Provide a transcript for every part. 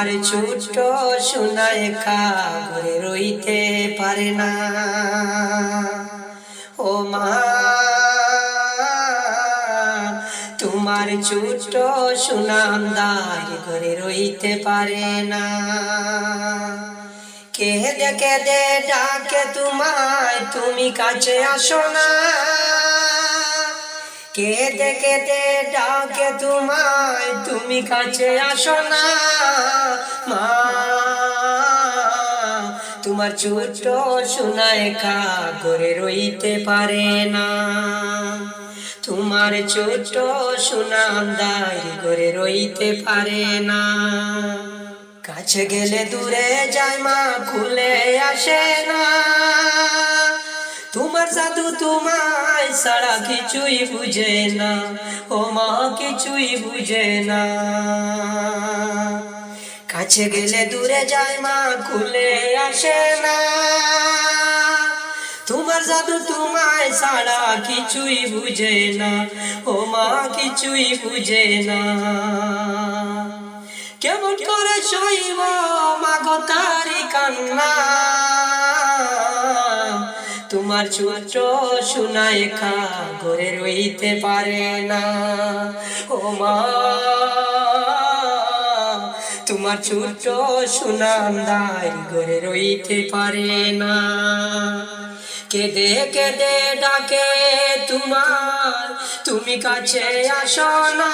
তোমার ছোট্ট সোনা একা ঘরে রইতে পারে না। ও মা, তোমার ছোট্ট সুনামদার করে রইতে পারে না। কে দেখে কেঁদে ডাকে তোমায়, তুমি কাছে আসো না। কে দেখে কেঁদে ডাকে তোমায়, তুমি কাছে আসো না। মা, তোমার ছোট্ট শোনায় কা করে রইতে পারে না। তোমার ছোট্ট সুনাম দায় করে রইতে পারে না। কাছে গেলে দূরে যায় মা, খুলে আসে না। তোমার জাদু তোমায় সারা কিছুই বুঝে না। ও মা, কিছুই বুঝে না। কাছে গেলে দূরে যায় মা, খুলে আসে না। তোমার জাদু তোমায় সারা কিছুই বুঝে না। ও মা, কিছুই বুঝে না। কেমন করে শৈব মাগো তারি কান্না। তোমার ছোট শোনায় খা ঘরে রইতে পারে না। ও মা। তোমার ছোট সুনাম দায় ঘরে রইতে পারে না। কেঁদে কেঁদে ডাকে তোমার, তুমি কাছে আসো না।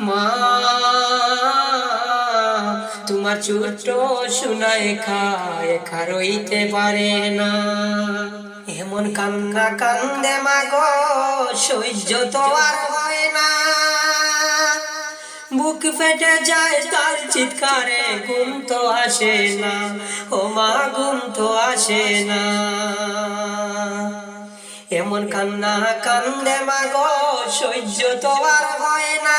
মা, তোমার ছোট্ট শোনায় খায় খা রইতে পারে না। এমন কান্না কান্দে মাগো সহ্য তো আর হয় বুক ফেটে যায়, তার চিৎকারে ঘুম তো আসে না। ও মা, ঘুম তো আসে না। এমন কান্না, কান্দে মাগো সহ্য তো আর হয় না।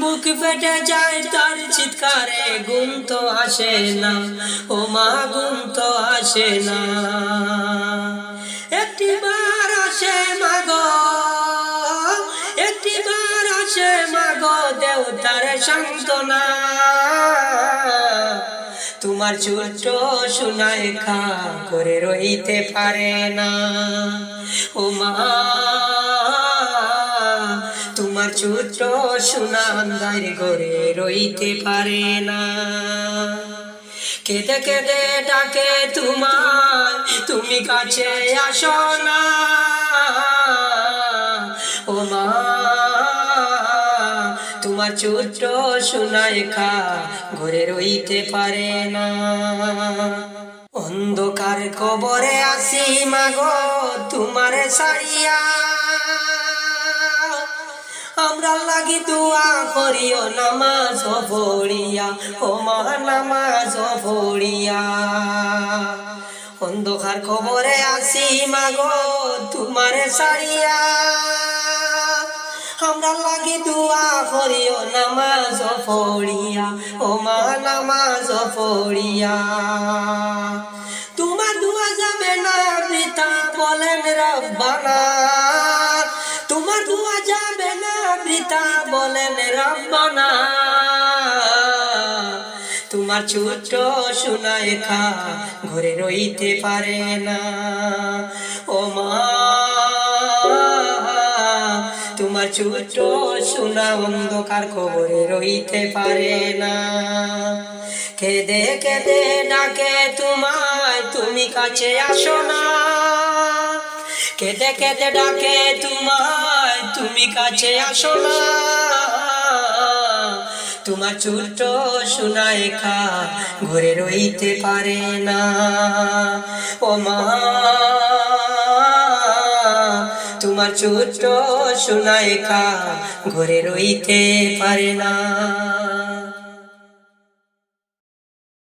বুক ফেটে যায়, তার চিৎকারে ঘুম তো আসে না। ও মা, ঘুম তো আসে না। একটি মাগো দেবতার সান্ত্বনা। তোমার ছোট্ট শোনায় খা করে রইতে পারে না। ও মা, তোমার ছোট্ট সুনান্দার করে রইতে পারে না। কেঁদে কেঁদে ডাকে তোমার, তুমি কাছে আসো না। ও মা তোমার ছোট্ট শোনায় খা, ঘরে রইতে পারে না। অন্ধকার কবরে আসি মাগো, তোমার সারিয়া আমরা লাগি দোয়া করিও, নামাজ পড়িয়া ও মা নামাজ পড়িয়া অন্ধকার খবরে আসি মাগো, তোমার সারিয়া আমরা লাগি দোয়া করিও, নামাজ পড়িয়া, ও মা, নামাজ পড়িয়া। তোমার দোয়া যাবে না বৃথা বলেন রব্বানা। তোমার দোয়া যাবে না বৃথা বলেন রব্বানা। তোমার ছোট্ট শোনায় খা ঘরে রইতে পারে না। ও মা ছোট্ট সোনা অন্ধকার খবরে রইতে পারে না। কেঁদে কেঁদে ডাকে তোমায়, তুমি কাছে আসো না। কেঁদে কেঁদে ডাকে তোমায়, তুমি কাছে আসো না। তোমার ছোট্ট সোনায় খা ঘরে রইতে পারে না। ও মা তোমার ছোট সোনায় খা ঘরে রইতে পারে না।